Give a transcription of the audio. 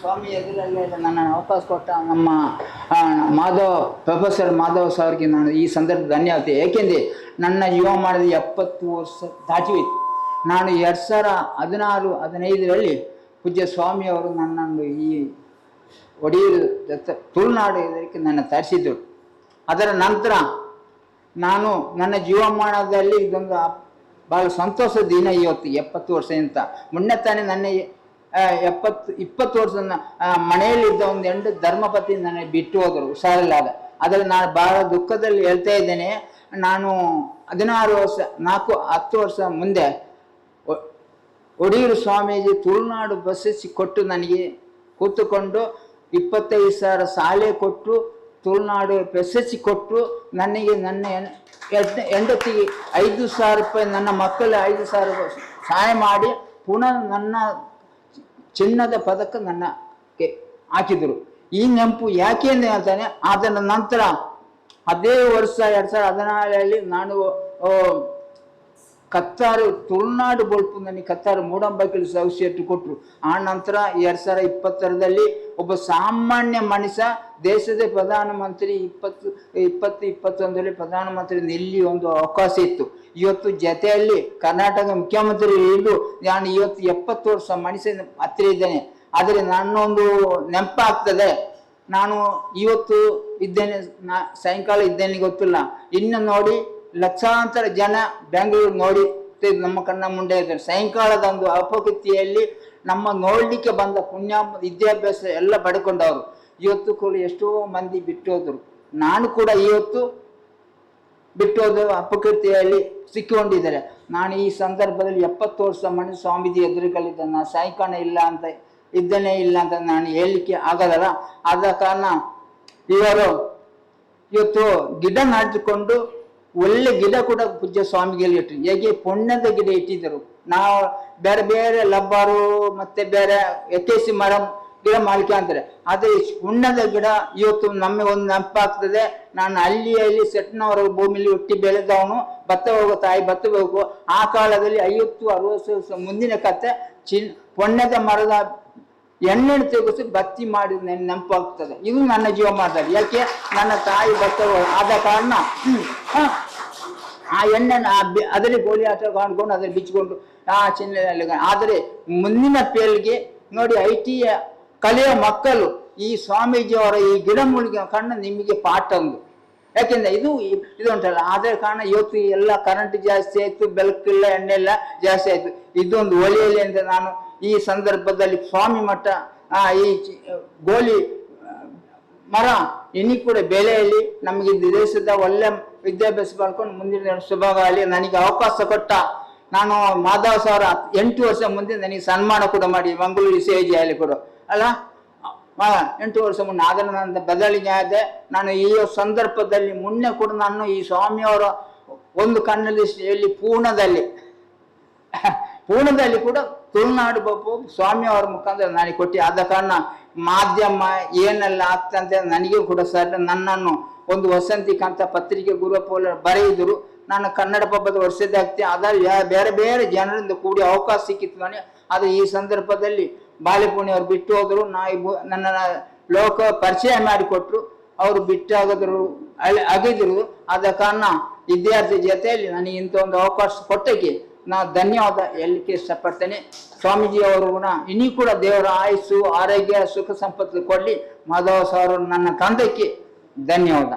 ಸ್ವಾಮಿ ಎದುರಲ್ಲೇ ನನ್ನ ಅವಕಾಶ ಕೊಟ್ಟ ನಮ್ಮ ಮಾಧವ್, ಪ್ರೊಫೆಸರ್ ಮಾಧವ್ ಸರ್ಗೆ ನಾನು ಈ ಸಂದರ್ಭ ಧನ್ಯವಾದ ಏಕೆಂದರೆ ನನ್ನ ಯುವ ಮಾಡಿದ ಎಪ್ಪತ್ತು ವರ್ಷ ದಾಟಿ ನಾನು ಎರಡು ಸಾವಿರ ಹದಿನಾರು, ಹದಿನೈದರಲ್ಲಿ ಪೂಜ್ಯ ಸ್ವಾಮಿಯವರು ನನ್ನನ್ನು ಈ ಒಡೆಯರು ತುಳುನಾಡು ಇದಕ್ಕೆ ನನ್ನ ತರಿಸಿದ್ರು. ಅದರ ನಂತರ ನಾನು ನನ್ನ ಜೀವಮಾನದಲ್ಲಿ ಇದೊಂದು ಭಾಳ ಸಂತೋಷದ ದಿನ ಇವತ್ತು ಎಪ್ಪತ್ತು ವರ್ಷದಿಂದ. ಮೊನ್ನೆ ತಾನೇ ನನ್ನ ಎಪ್ಪತ್ತು ಇಪ್ಪತ್ತು ವರ್ಷ ಮನೆಯಲ್ಲಿದ್ದ ಒಂದು ಹೆಂಡು ಧರ್ಮಪತಿ ನನಗೆ ಬಿಟ್ಟು ಹೋದರು, ಹುಷಾರಿಲ್ಲದ. ಅದರಲ್ಲಿ ನಾನು ಬಹಳ ದುಃಖದಲ್ಲಿ ಹೇಳ್ತಾ ಇದ್ದೇನೆ. ನಾನು ಹದಿನಾರು ವರ್ಷ, ನಾಲ್ಕು, ಹತ್ತು ವರ್ಷ ಮುಂದೆ ಒಡಿಯೂರು ಸ್ವಾಮೀಜಿ ತುಳುನಾಡು ಬಸ್ಸಿಸಿ ಕೊಟ್ಟು ನನಗೆ ಕೂತುಕೊಂಡು ಇಪ್ಪತ್ತೈದು ಸಾವಿರ ಸಾಲೆ ಕೊಟ್ಟು ತುಳುನಾಡು ಬೆಸ್ಸಿಸಿ ಕೊಟ್ಟು ನನಗೆ ನನ್ನ ಹೆಂಡತಿ ಐದು ಸಾವಿರ ರೂಪಾಯಿ, ನನ್ನ ಮಕ್ಕಳ ಐದು ಸಾವಿರ ಸಹಾಯ ಮಾಡಿ ಪುನಃ ನನ್ನ ಚಿನ್ನದ ಪದಕ ನನ್ನ ಹಾಕಿದರು. ಈ ನೆನಪು ಯಾಕೆ ಅಂತ ಹೇಳ್ತಾನೆ ಅದರ ನಂತರ ಅದೇ ವರ್ಷ, ಎರಡ್ ಸಾವಿರದ ಹದಿನಾರರಲ್ಲಿ ನಾನು ಕತ್ತಾರು ತುಳುನಾಡು ಬೋಳ್ಪು ನನಗೆ ಕತ್ತಾರು ಮೂಡಂಬೈಕಲ್ ಸೌಸಿಯಟ್ಟು ಕೊಟ್ಟರು ಆ ನಂತರ ಎರಡು ಸಾವಿರ ಇಪ್ಪತ್ತರದಲ್ಲಿ ಒಬ್ಬ ಸಾಮಾನ್ಯ ಮನುಷ್ಯ ದೇಶದ ಪ್ರಧಾನಮಂತ್ರಿ ಇಪ್ಪತ್ತು ಇಪ್ಪತ್ತು, ಇಪ್ಪತ್ತೊಂದರಲ್ಲಿ ಪ್ರಧಾನಮಂತ್ರಿ ನಿಲ್ಲಿ ಒಂದು ಅವಕಾಶ ಇತ್ತು. ಇವತ್ತು ಜೊತೆಯಲ್ಲಿ ಕರ್ನಾಟಕ ಮುಖ್ಯಮಂತ್ರಿ ಇದ್ದು ನಾನು ಇವತ್ತು ಎಪ್ಪತ್ತು ವರ್ಷ ಮನುಷ್ಯ ಹತ್ತಿರ ಇದ್ದೇನೆ. ಆದರೆ ನನ್ನೊಂದು ನೆನಪಾಗ್ತದೆ. ನಾನು ಇವತ್ತು ಇದ್ದೇನೆ, ನಾ ಸಾಯಂಕಾಲ ಇದ್ದೇನೆ ಗೊತ್ತಿಲ್ಲ. ಇನ್ನು ನೋಡಿ ಲಕ್ಷಾಂತರ ಜನ ಬೆಂಗಳೂರು ನೋಡಿ ನಮ್ಮ ಕಣ್ಣ ಮುಂದೆ ಇದ್ದಾರೆ. ಸಾಯಂಕಾಲದ ಒಂದು ಅಪಕೃತಿಯಲ್ಲಿ ನಮ್ಮ ನೋಡಲಿಕ್ಕೆ ಬಂದ ಪುಣ್ಯ, ವಿದ್ಯಾಭ್ಯಾಸ ಎಲ್ಲ ಪಡ್ಕೊಂಡವರು. ಇವತ್ತು ಕೂಡ ಎಷ್ಟೋ ಮಂದಿ ಬಿಟ್ಟೋದ್ರು. ನಾನು ಕೂಡ ಇವತ್ತು ಬಿಟ್ಟು ಹೋದ ಅಪಕೃತಿಯಲ್ಲಿ ಸಿಕ್ಕೊಂಡಿದ್ದಾರೆ. ನಾನು ಈ ಸಂದರ್ಭದಲ್ಲಿ ಎಪ್ಪತ್ತು ವರ್ಷ ಮನೆ ಸ್ವಾಮೀಜಿ ಎದುರುಗಳಿದ್ದ ನಾನು ಸಾಯಂಕಾಲ ಇಲ್ಲ ಅಂತ ಇದ್ದನೇ ಇಲ್ಲ ಅಂತ ನಾನು ಹೇಳಲಿಕ್ಕೆ ಆಗೋದಲ್ಲ. ಆದ ಕಾರಣ ಇವರು ಇವತ್ತು ಗಿಡ ನಾಟಿಕೊಂಡು ಒಳ್ಳೆ ಗಿಡ ಕೂಡ ಪೂಜ್ಯ ಸ್ವಾಮಿಗೆ ಇಟ್ಟರು ಹೇಗೆ ಪುಣ್ಯದ ಗಿಡ ಇಟ್ಟಿದ್ದರು. ನಾವು ಬೇರೆ ಬೇರೆ ಲಬ್ಬಾರು, ಮತ್ತೆ ಬೇರೆ ಎಕೇಸಿ ಮರ ಗಿಡ ಮಾಲಿಕೆ ಅಂತಾರೆ. ಆದರೆ ಈ ಪುಣ್ಯದ ಗಿಡ ಇವತ್ತು ನಮಗೆ ಒಂದು ನೆನಪಾಗ್ತದೆ ನಾನು ಅಲ್ಲಿ ಅಲ್ಲಿ ಸೆಟ್ನವರ ಭೂಮಿಲಿ ಹುಟ್ಟಿ ಬೆಳೆದವನು ಭತ್ತ ಹೋಗೋ ತಾಯಿ ಭತ್ತ ಹೋಗು. ಆ ಕಾಲದಲ್ಲಿ ಐವತ್ತು, ಅರವತ್ತು ಮುಂದಿನ ಕತೆ. ಚಿನ್ ಪುಣ್ಯದ ಮರದ ಎಣ್ಣೆಣ್ಣೆ ತೆಗೆಸಿ ಬತ್ತಿ ಮಾಡಿದ ನನ್ನ ನೆನಪಾಗ್ತದೆ. ಇದು ನನ್ನ ಜೀವ ಮಾಡ್ತಾರೆ ಯಾಕೆ? ನನ್ನ ತಾಯಿ ಭತ್ತ ಆದ ಕಾರಣ. ಆ ಬೆ- ಅದರಲ್ಲಿ ಗೋಲಿ ಆಟ ಕಾಣ್ಕೊಂಡು ಅದ್ರಲ್ಲಿ ಬಿಚ್ಚಿಕೊಂಡು ಆ ಚಿನ್ನದಲ್ಲಿ ಆದರೆ ಮುಂದಿನ ಪೇಲ್ಗೆ ನೋಡಿ ಐ ಟಿ ಕಲೆಯ ಮಕ್ಕಳು, ಈ ಸ್ವಾಮೀಜಿಯವರ ಈ ಗಿಡಮೂಲಿಕೆ ಕಣ್ಣು ನಿಮಗೆ ಪಾಠ ಒಂದು. ಯಾಕೆಂದ್ರೆ ಇದು ಇದು ಉಂಟಲ್ಲ ಆದ ಕಾರಣ ಇವತ್ತು ಎಲ್ಲ ಕರೆಂಟ್ ಜಾಸ್ತಿ ಆಯ್ತು, ಬೆಳಕಿಲ್ಲ ಎಣ್ಣೆ ಇಲ್ಲ ಜಾಸ್ತಿ ಆಯ್ತು. ಇದೊಂದು ಒಲೆಯಲ್ಲಿ ಅಂತ ನಾನು ಈ ಸಂದರ್ಭದಲ್ಲಿ ಸ್ವಾಮಿ ಮಠ ಈ ಗೋಲಿ ಮರ, ಇನ್ನಿ ಕೂಡ ಬೆಲೆಯಲ್ಲಿ ನಮಗೆ ದೇಶದ ಒಳ್ಳೆ ವಿದ್ಯಾಭ್ಯಾಸ ಮಾಡ್ಕೊಂಡು ಮುಂದಿನ ಶುಭಗಳಲ್ಲಿ ನನಗೆ ಅವಕಾಶ ಕೊಟ್ಟ ನಾನು ಮಾಧವ ಸಾವಿರ ಎಂಟು ವರ್ಷ ಮುಂದೆ ನನಗೆ ಸನ್ಮಾನ ಕೂಡ ಮಾಡಿ ಮಂಗಳೂರು ಸೇಜಿಯಲ್ಲಿ ಕೂಡ. ಅಲ್ಲ? ಎಂಟು ವರ್ಷ ಮುನ್ನ ಅದನ್ನು ನನ್ನ ಬದಲಿಗೆ ಆದೆ ನಾನು ಈ ಸಂದರ್ಭದಲ್ಲಿ ಮುನ್ನೆ ಕೂಡ ನಾನು ಈ ಸ್ವಾಮಿಯವರ ಒಂದು ಕಣ್ಣಲ್ಲಿ ಪೂರ್ಣದಲ್ಲಿ ಪೂರ್ಣದಲ್ಲಿ ಕೂಡ ತುಳುನಾಡು ಬಪ್ಪು ಸ್ವಾಮಿ ಅವರ ಮುಖಾಂತರ ನನಗೆ ಕೊಟ್ಟು. ಆದ ಕಾರಣ ಮಾಧ್ಯಮ ಏನೆಲ್ಲ ಆಗ್ತಂತೆ ನನಗೂ ಕೂಡ ಸರ್ ನನ್ನನ್ನು ಒಂದು ವಸಂತಿಕಂತ ಪತ್ರಿಕೆ ಗುರುಪೋಲ ಬರೆಯಿದ್ರು ನಾನು ಕನ್ನಡ ಪಬ್ಬದ ವರ್ಷದಾಗ್ತಿ ಅದರಲ್ಲಿ ಯಾ- ಬೇರೆ ಬೇರೆ ಜನರಿಂದ ಕೂಡಿ ಅವಕಾಶ ಸಿಕ್ಕಿತ್ತು ನನಗೆ. ಆದರೆ ಈ ಸಂದರ್ಭದಲ್ಲಿ ಬಾಲಿಪುಣಿ ಅವ್ರು ಬಿಟ್ಟು ಹೋದರು. ನಾ ನನ್ನ ಲೋಕ ಪರಿಚಯ ಮಾಡಿಕೊಟ್ರು. ಅವರು ಬಿಟ್ಟಾಗದ್ರು ಅಗಿದ್ರು. ಆದ ಕಾರಣ ವಿದ್ಯಾರ್ಥಿ ಜೊತೆಯಲ್ಲಿ ನನಗೆ ಇಂಥ ಒಂದು ಅವಕಾಶ ಕೊಟ್ಟಕ್ಕೆ ನಾ ಧನ್ಯವಾದ ಹೇಳಲಿಕ್ಕೆ ಇಷ್ಟಪಡ್ತೇನೆ. ಸ್ವಾಮೀಜಿ ಕೂಡ ಇನ್ನೂ ಕೂಡ ದೇವರ ಆಯುಸ್ಸು, ಆರೋಗ್ಯ, ಸುಖ ಸಂಪತ್ತು ಕೊಡಲಿ. ಮಾಧವ ಸರ್ ನನ್ನ ತಂದಕ್ಕೆ ಧನ್ಯವಾದ.